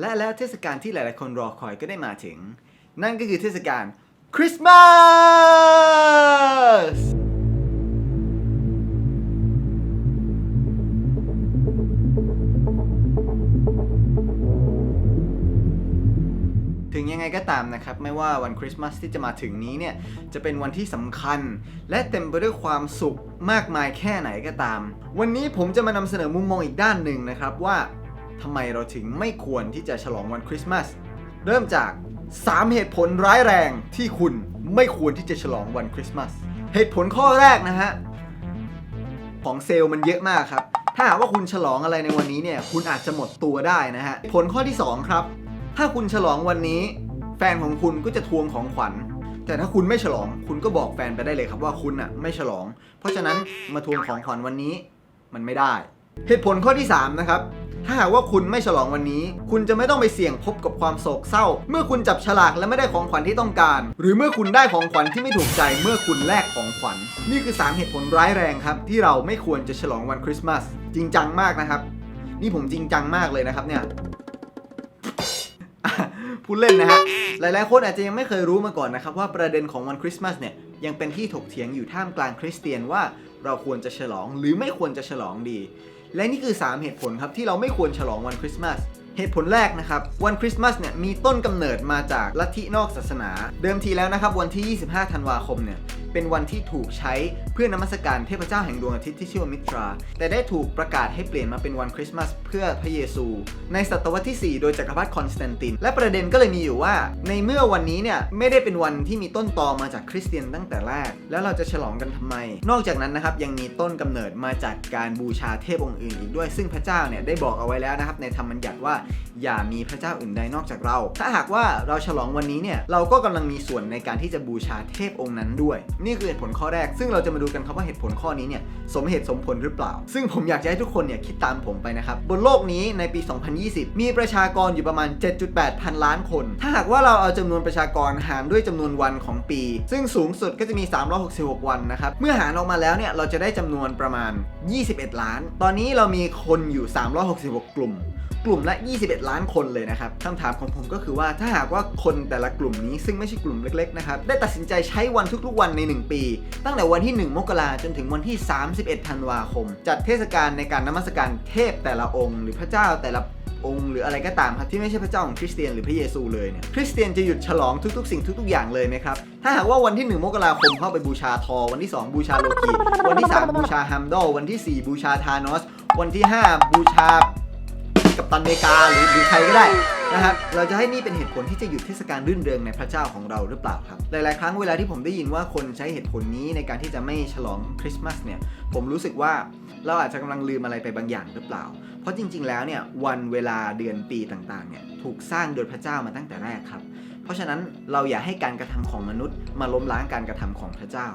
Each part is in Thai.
และแล้วเทศกาลที่หลายๆ คนรอคอยก็ได้มาถึง นั่นก็คือเทศกาลคริสต์มาส ถึงยังไงก็ตามนะครับ ไม่ว่าวันคริสต์มาสที่จะมาถึงนี้เนี่ย จะเป็นวันที่สำคัญ และเต็มไปด้วยความสุขมากมายแค่ไหนก็ตาม วันนี้ผมจะมานำเสนอมุมมองอีกด้านหนึ่งนะครับว่า ทำไมเราถึงไม่ควรที่จะฉลองวันคริสต์มาส เริ่มจาก 3 เหตุผลร้ายแรงที่คุณไม่ควรที่จะฉลองวันคริสต์มาส เหตุผลข้อแรกนะฮะ ของเซลล์มันเยอะมากครับ ถ้าหากว่าคุณฉลองอะไรในวันนี้เนี่ย คุณอาจจะหมดตัวได้นะฮะ ผลข้อที่ 2 ครับ ถ้าคุณฉลองวันนี้ แฟนของคุณก็จะทวงของขวัญแต่ถ้าคุณไม่ฉลองคุณก็บอกแฟนไปได้เลยครับว่าคุณอะไม่ฉลอง เพราะฉะนั้นมาทวงของขวัญวันนี้มันไม่ได้ เหตุผลข้อที่ 3 นะครับ ถ้าหากว่าคุณไม่ฉลองวันนี้ คุณจะไม่ต้องไปเสี่ยงพบกับความโศกเศร้า เมื่อคุณจับฉลากและไม่ได้ของขวัญที่ต้องการ หรือเมื่อคุณได้ของขวัญที่ไม่ถูกใจเมื่อคุณแลกของขวัญ นี่คือ 3 เหตุผลร้ายแรงครับ ที่เราไม่ควรจะฉลองวันคริสต์มาสจริงจังมากนะครับ นี่ผมจริงจังมากเลยนะครับเนี่ยพูดเล่นนะฮะ หลายๆ คนอาจจะยังไม่เคยรู้มาก่อนนะครับ ว่าประเด็นของวันคริสต์มาสเนี่ยยังเป็นที่ถกเถียงอยู่ท่ามกลางคริสเตียนว่าเราควรจะฉลองหรือไม่ควรจะฉลองดี และนี่คือ 3 เหตุผลครับที่เราไม่ควรฉลองวันคริสต์มาสเหตุผลแรกนะครับ วันคริสต์มาสเนี่ยมีต้นกำเนิดมาจากลัทธินอกศาสนา เดิมทีแล้วนะครับ วันที่ 25 ธันวาคมเนี่ย เป็นวันที่ถูกใช้เพื่อนมัสการเทพเจ้าแห่งดวงอาทิตย์ที่ชื่อว่ามิตรา แต่ได้ถูกประกาศให้เปลี่ยนมาเป็นวันคริสต์มาสเพื่อพระเยซู ในศตวรรษที่ 4 โดยจักรพรรดิคอนสแตนติน และประเด็นก็เลยมีอยู่ว่า ในเมื่อวันนี้เนี่ยไม่ได้เป็นวันที่มีต้นตอมาจากคริสเตียนตั้งแต่แรก แล้วเราจะฉลองกันทำไม นอกจากนั้นนะครับยังมีต้นกำเนิดมาจากการบูชาเทพองค์อื่นอีกด้วย ซึ่งพระเจ้าเนี่ยได้บอกเอาไว้แล้วนะครับในธรรมบัญญัติว่า อย่ามีพระเจ้าอื่นใดนอกจากเรา ถ้าหากว่าเราฉลองวันนี้เนี่ยเราก็กำลังมีส่วนในการที่จะบูชาเทพองค์นั้นด้วยนี่คือเหตุผลข้อแรก ซึ่งเราจะมาดูกันครับว่าเหตุผลข้อนี้เนี่ยสมเหตุสมผลหรือเปล่า ซึ่งผมอยากจะให้ทุกคนเนี่ยคิดตามผมไปนะครับ บนโลกนี้ในปี 2020 มีประชากรอยู่ประมาณ 7.8 พันล้านคน ถ้าหากว่าเราเอาจำนวนประชากรหารด้วยจำนวนวันของปี ซึ่งสูงสุดก็จะมี 366 วันนะครับ เมื่อหารออกมาแล้วเนี่ยเราจะได้จำนวนประมาณ 21 ล้าน ตอนนี้เรามีคนอยู่ 366 กลุ่ม กลุ่มละ 21 ล้านคนเลยนะครับคำถามของผมก็คือว่าถ้าหากว่าคนแต่ละกลุ่มนี้ซึ่งไม่ใช่กลุ่มเล็กๆนะครับได้ตัดสินใจใช้วันทุกๆวันใน 1 ปี ตั้งแต่วันที่ 1 มกราจนถึงวันที่ 31 ธันวาคม จัดเทศกาลในการนมัสการเทพแต่ละองค์ หรือพระเจ้าแต่ละองค์หรืออะไรก็ตามครับที่ไม่ใช่พระเจ้าของคริสเตียนหรือพระเยซูเลยเนี่ยคริสเตียนจะหยุดฉลองทุกๆ สิ่งทุกๆ อย่างเลยไหมครับ ถ้าหากว่าวันที่ 1 มกราคมเข้าไปบูชาทอ วันที่ 2 บูชาโลกีวันที่ 3 บูชาฮัมดอลวันที่ 4 บูชาธานอส วันที่ 5 บูชา กับตันเมกาหรือหรือใครก็ได้นะครับเราจะให้นี่เป็นเหตุผลที่จะหยุดเทศกาลรื่นเริงในพระเจ้าของเราหรือเปล่าครับ หลาย ๆ ครั้งเวลาที่ผมได้ยินว่าคนใช้เหตุผลนี้ในการที่จะไม่ฉลองคริสต์มาสเนี่ย ผมรู้สึกว่าเราอาจจะกำลังลืมอะไรไปบางอย่างหรือเปล่า เพราะจริง ๆ แล้วเนี่ยวันเวลาเดือนปีต่าง ๆ เนี่ยถูกสร้างโดยพระเจ้ามาตั้งแต่แรกครับ เพราะฉะนั้นเราอย่าให้การกระทำของมนุษย์มาล้มล้างการกระทำของพระเจ้า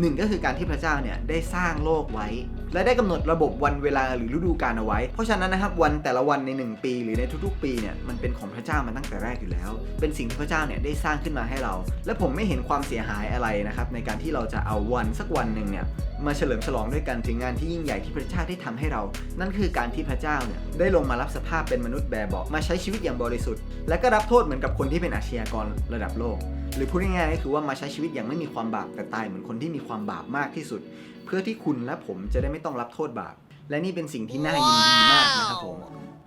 หนึ่งก็คือการที่พระเจ้าเนี่ยได้สร้างโลกไว้ และได้กำหนดระบบวันเวลาหรือฤดูกาลเอาไว้ เพราะฉะนั้นนะครับวันแต่ละวันใน 1 ปี หรือในทุกๆ ปีเนี่ยมันเป็นของพระเจ้ามาตั้งแต่แรกอยู่แล้ว เป็นสิ่งที่พระเจ้าเนี่ยได้สร้างขึ้นมาให้เรา และผมไม่เห็นความเสียหายอะไรนะครับในการที่เราจะเอาวันสักวันหนึ่งเนี่ยมาเฉลิมฉลองด้วยกันถึงงานที่ยิ่งใหญ่ที่พระเจ้าได้ทำให้เรา นั่นคือการที่พระเจ้าเนี่ยได้ลงมารับสภาพเป็นมนุษย์แบบเบาะมาใช้ชีวิตอย่างบริสุทธิ์ และก็รับโทษเหมือนกับคนที่เป็นอาชญากรระดับโลก หรือพูดง่ายๆก็คือว่ามาใช้ชีวิตอย่างไม่มีความบาปแต่ตายเหมือนคนที่มีความบาปมากที่สุด เพื่อที่คุณและผมจะได้ไม่ต้องรับโทษบาป และนี่เป็นสิ่งที่น่ายินดีมากนะครับผม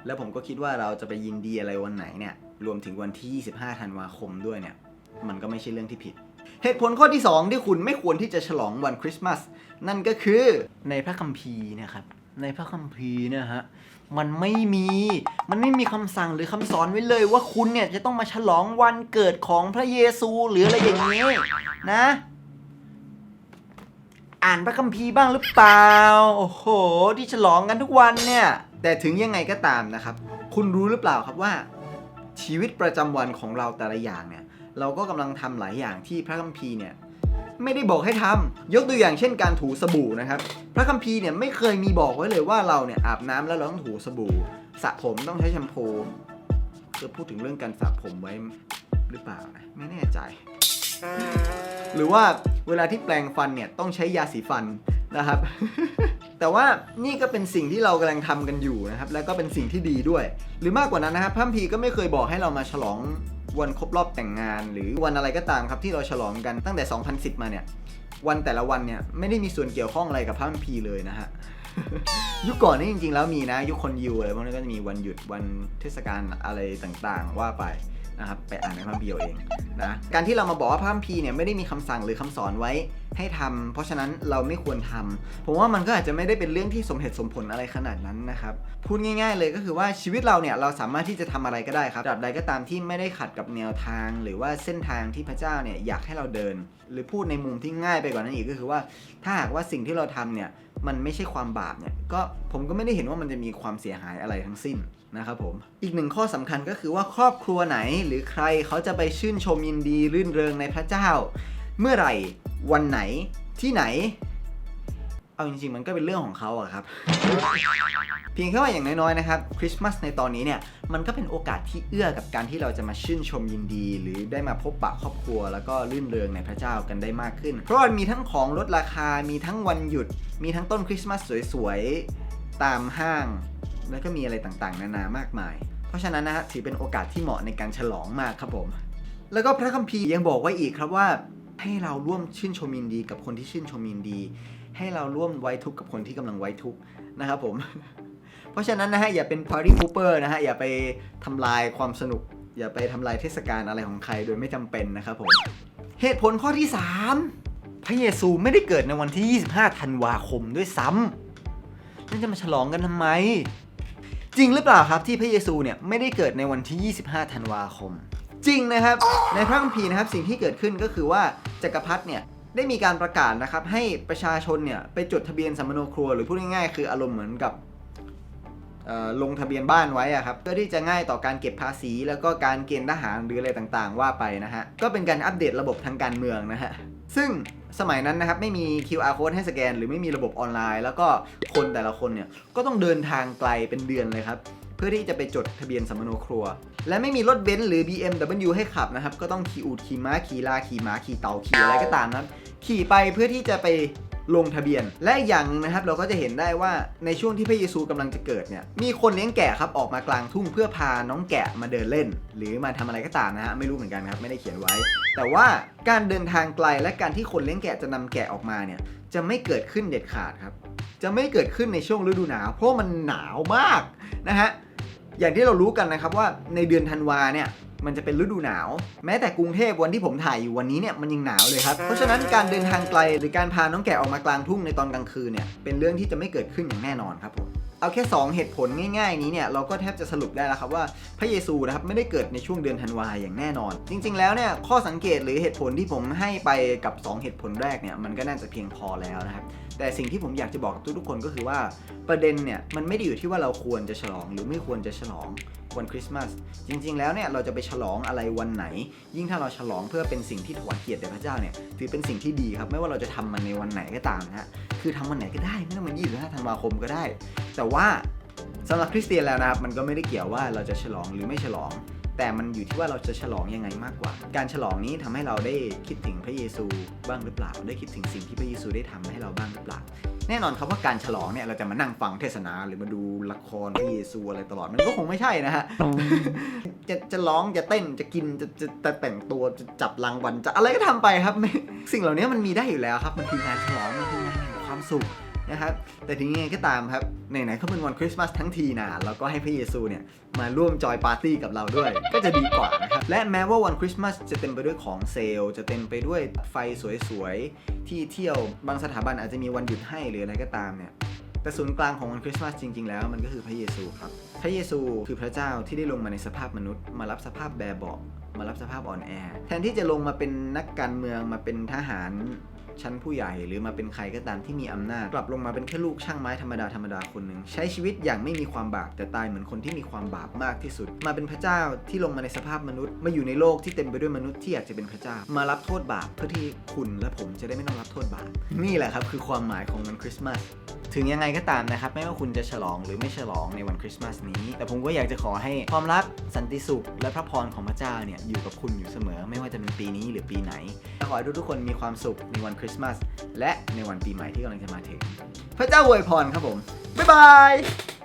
แล้วผมก็คิดว่าเราจะไปยินดีอะไรวันไหนเนี่ยรวมถึงวันที่ 25 ธันวาคมด้วยเนี่ย มันก็ไม่ใช่เรื่องที่ผิด เหตุผลข้อที่ 2 ที่คุณไม่ควรที่จะฉลองวันคริสต์มาสนั่นก็คือในพระคัมภีร์นะครับ ในพระคัมภีร์เนะฮะมันไม่มี มันไม่มีคำสั่งหรือคำสอนไว้เลยว่าคุณเนี่ยจะต้องมาฉลองวันเกิดของพระเยซูหรืออะไรอย่างนี้นะ อ่านพระคัมภีร์บ้างหรือเปล่า โอ้โห ที่ฉลองกันทุกวันเนี่ย แต่ถึงยังไงก็ตามนะครับ คุณรู้หรือเปล่าครับว่า ชีวิตประจำวันของเราแต่ละอย่างเนี่ย เราก็กำลังทำหลายอย่างที่พระคัมภีร์เนี่ย ไม่ได้บอกให้ทำยกตัวอย่างเช่นการถูสบู่นะครับ พระคัมภีร์เนี่ยไม่เคยมีบอกไว้เลยว่าเราเนี่ยอาบน้ำแล้วเราต้องถูสบู่สระผมต้องใช้แชมพูจะพูดถึงเรื่องการสระผมไว้หรือเปล่านะไม่แน่ใจ หรือว่าเวลาที่แปลงฟันเนี่ยต้องใช้ยาสีฟันนะครับ แต่ว่านี่ก็เป็นสิ่งที่เรากำลังทำกันอยู่นะครับ แล้วก็เป็นสิ่งที่ดีด้วย หรือมากกว่านั้นนะครับพระคัมพีร์ก็ไม่เคยบอกให้เรามาฉลอง วันครบรอบแต่งงาน หรือวันอะไรก็ตามครับที่เราฉลองกันตั้งแต่ 2010 มาเนี่ย วันแต่ละวันเนี่ยไม่ได้มีส่วนเกี่ยวข้องอะไรกับพระคัมพีร์เลยนะฮะยุคก่อนนี่จริงๆแล้วมีนะ ยุคคนยิวอะไรพวกนี้ก็จะมีวันหยุดวันเทศกาลอะไรต่างๆ ว่าไป นะครับไปอ่านในพระคัมภีร์เอาเองนะการที่เรามาบอกว่าพระคัมภีร์เนี่ยไม่ได้มีคำสั่งหรือคำสอนไว้ให้ทำเพราะฉะนั้นเราไม่ควรทำผมว่ามันก็อาจจะไม่ได้เป็นเรื่องที่สมเหตุสมผลอะไรขนาดนั้นนะครับพูดง่าย ๆ เลยก็คือว่าชีวิตเราเนี่ยเราสามารถที่จะทำอะไรก็ได้ครับตราบใดก็ตามที่ไม่ได้ขัดกับแนวทาง หรือว่าเส้นทางที่พระเจ้าเนี่ยอยากให้เราเดิน หรือพูดในมุมที่ง่ายไปกว่านั้นอีกก็คือว่า ถ้าหากว่าสิ่งที่เราทำเนี่ยมันไม่ใช่ความบาปเนี่ยก็ผมก็ไม่ได้เห็นว่ามันจะมีความเสียหายอะไรทั้งสิ้น นะครับผมอีกหนึ่งข้อสำคัญก็คือว่าครอบครัวไหนหรือใครเขาจะไปชื่นชมยินดีรื่นเริงในพระเจ้า เมื่อไหร่วันไหนที่ไหน เอาจริงๆมันก็เป็นเรื่องของเขาอะครับ เพียงแค่ว่าอย่างน้อยๆนะครับคริสต์มาสในตอนนี้เนี่ยมันก็เป็นโอกาสที่เอื้อกับการที่เราจะมาชื่นชมยินดี หรือได้มาพบปะครอบครัว แล้วก็รื่นเริงในพระเจ้ากันได้มากขึ้น เพราะมันมีทั้งของลดราคามีทั้งวันหยุด มีทั้งต้นคริสต์มาสสวยๆตามห้าง แล้วก็มีอะไรต่างๆ นานามากมาย เพราะฉะนั้นนะฮะถือเป็นโอกาสที่เหมาะในการฉลองมากครับผม แล้วก็พระคัมภีร์ยังบอกไว้อีกครับว่าให้เราร่วมชื่นชมยินดีกับคนที่ชื่นชมยินดี ให้เราร่วมไว้ทุกข์กับคนที่กำลังไว้ทุกข์นะครับผม เพราะฉะนั้นนะฮะอย่าเป็น party pooper นะฮะอย่าไปทำลายความสนุก อย่าไปทำลายเทศกาลอะไรของใครโดยไม่จำเป็นนะครับผม เหตุผลข้อที่ 3 พระเยซูไม่ได้เกิดในวันที่ 25 ธันวาคมด้วยซ้ำนั่นจะมาฉลองกันทำไม จริงหรือเปล่าครับที่พระเยซูเนี่ยไม่ได้เกิดในวันที่ 25 ธันวาคม จริงนะครับ ในพระคัมภีร์นะครับสิ่งที่เกิดขึ้นก็คือว่าจักรพรรดิเนี่ยได้มีการประกาศนะครับให้ประชาชนเนี่ยไปจดทะเบียนสมโนครัวหรือพูดง่ายๆ คืออารมณ์เหมือนกับเอ่อลงทะเบียนบ้านไว้อะครับเพื่อที่จะง่ายต่อการเก็บภาษี แล้วก็การเกณฑ์ทหารหรืออะไรต่างๆ ว่าไปนะฮะก็เป็นการอัปเดตระบบทางการเมืองนะฮะ ซึ่งสมัยนั้นนะครับไม่มี QR code ให้สแกน หรือไม่มีระบบออนไลน์ แล้วก็คนแต่ละคนเนี่ยก็ต้องเดินทางไกลเป็นเดือนเลยครับ เพื่อที่จะไปจดทะเบียนสมโนครัว และไม่มีรถเบนซ์หรือ BMW ให้ขับนะครับ ก็ต้องขี่อูดขี่ม้าขี่ลาขี่ม้าขี่เต่าขี่อะไรก็ตามนะครับขี่ไปเพื่อที่จะไป ลงทะเบียน และอย่างนึงนะครับเราก็จะเห็นได้ว่าในช่วงที่พระเยซูกำลังจะเกิดเนี่ยมีคนเลี้ยงแกะครับออกมากลางทุ่งเพื่อพาน้องแกะมาเดินเล่น หรือมาทำอะไรก็ตามนะฮะไม่รู้เหมือนกันครับไม่ได้เขียนไว้ แต่ว่าการเดินทางไกลและการที่คนเลี้ยงแกะจะนำแกะออกมาเนี่ยจะไม่เกิดขึ้นเด็ดขาดครับ จะไม่เกิดขึ้นในช่วงฤดูหนาว เพราะมันหนาวมากนะฮะอย่างที่เรารู้กันนะครับว่าในเดือนธันวาเนี่ย มันจะเป็นฤดูหนาว แม้แต่กรุงเทพวันที่ผมถ่ายอยู่วันนี้เนี่ยมันยังหนาวเลยครับ เพราะฉะนั้นการเดินทางไกลหรือการพาน้องแกะออกมากลางทุ่งในตอนกลางคืนเนี่ยเป็นเรื่องที่จะไม่เกิดขึ้นอย่างแน่นอนครับผมเอาแค่ 2 เหตุผลง่ายๆ นี้เนี่ยเราก็แทบจะสรุปได้แล้วครับว่าพระเยซูนะครับไม่ได้เกิดในช่วงเดือนธันวาอย่างแน่นอน จริง ๆ แล้วเนี่ยข้อสังเกตหรือเหตุผลที่ผมให้ไปกับ 2 เหตุผลแรกเนี่ยมันก็น่าจะเพียงพอแล้วนะครับแต่สิ่งที่ผมอยากจะบอกกับทุกๆคนก็คือว่าประเด็นเนี่ยมันไม่ได้อยู่ที่ว่าเราควรจะฉลองหรือไม่ควรจะฉลอง วันคริสต์มาสจริง ๆ แล้วเนี่ยเราจะไปฉลองอะไรวันไหน ยิ่งถ้าเราฉลองเพื่อเป็นสิ่งที่ถวายเกียรติแด่พระเจ้าเนี่ยถือเป็นสิ่งที่ดีครับไม่ว่าเราจะทำมันในวันไหนก็ตามนะฮะคือทำวันไหนก็ได้ไม่ต้องเป็น25ธันวาคมก็ได้ แต่ว่าสำหรับคริสเตียนแล้วนะครับมันก็ไม่ได้เกี่ยวว่าเราจะฉลองหรือไม่ฉลองแต่มันอยู่ที่ว่าเราจะฉลองยังไงมากกว่า การฉลองนี้ทำให้เราได้คิดถึงพระเยซูบ้างหรือเปล่า ได้คิดถึงสิ่งที่พระเยซูได้ทำให้เราบ้างหรือเปล่า แน่นอนครับว่าการฉลองเนี่ยเราจะมานั่งฟังเทศนาหรือมาดูละครพระเยซูอะไรตลอดมันก็คงไม่ใช่นะฮะ จะจะร้องจะเต้นจะกินจะจะจะแต่งตัวจะจับรางวัลจะอะไรก็ทำไปครับไม่สิ่งเหล่านี้มันมีได้อยู่แล้วครับ มันคืองานฉลองมันคืองานแห่งความสุข นะครับ แต่ถึงยังไงก็ตามครับไหนๆเขาเป็นวันคริสต์มาสทั้งทีนะเราก็ให้พระเยซูเนี่ยมาร่วมจอยปาร์ตี้กับเราด้วย ก็จะดีกว่านะครับ และแม้ว่าวันคริสต์มาสจะเต็มไปด้วยของเซลล์จะเต็มไปด้วยไฟสวยๆ ที่เที่ยวบางสถาบันอาจจะมีวันหยุดให้หรืออะไรก็ตามเนี่ยแต่ศูนย์กลางของวันคริสต์มาสจริง ๆ แล้วมันก็คือพระเยซูครับ พระเยซูคือพระเจ้าที่ได้ลงมาในสภาพมนุษย์ มารับสภาพแบบเบาะมารับสภาพอ่อนแอ แทนที่จะลงมาเป็นนักการเมืองมาเป็นทหาร ชั้นผู้ใหญ่ หรือมาเป็นใครก็ตามที่มีอำนาจ กลับลงมาเป็นแค่ลูกช่างไม้ธรรมดาธรรมดาคนหนึ่งใช้ชีวิตอย่างไม่มีความบาปแต่ตายเหมือนคนที่มีความบาปมากที่สุด มาเป็นพระเจ้าที่ลงมาในสภาพมนุษย์ มาอยู่ในโลกที่เต็มไปด้วยมนุษย์ที่อยากจะเป็นพระเจ้า มารับโทษบาปเพื่อที่คุณและผมจะได้ไม่ต้องรับโทษบาปนี่แหละครับคือความหมายของวันคริสต์มาส ถึงยังไงก็ตามนะครับ ไม่ว่าคุณจะฉลองหรือไม่ฉลองในวันคริสต์มาสนี้ แต่ผมก็อยากจะขอให้ความรักสันติสุข และพระพรของพระเจ้าเนี่ยอยู่กับคุณอยู่เสมอ ไม่ว่าจะเป็นปีนี้หรือปีไหนขอให้ทุกๆคนมีความสุขในวันคริสต์มาสและในวันปีใหม่ที่กำลังจะมาถึง พระเจ้าอวยพรครับผมบ๊ายบาย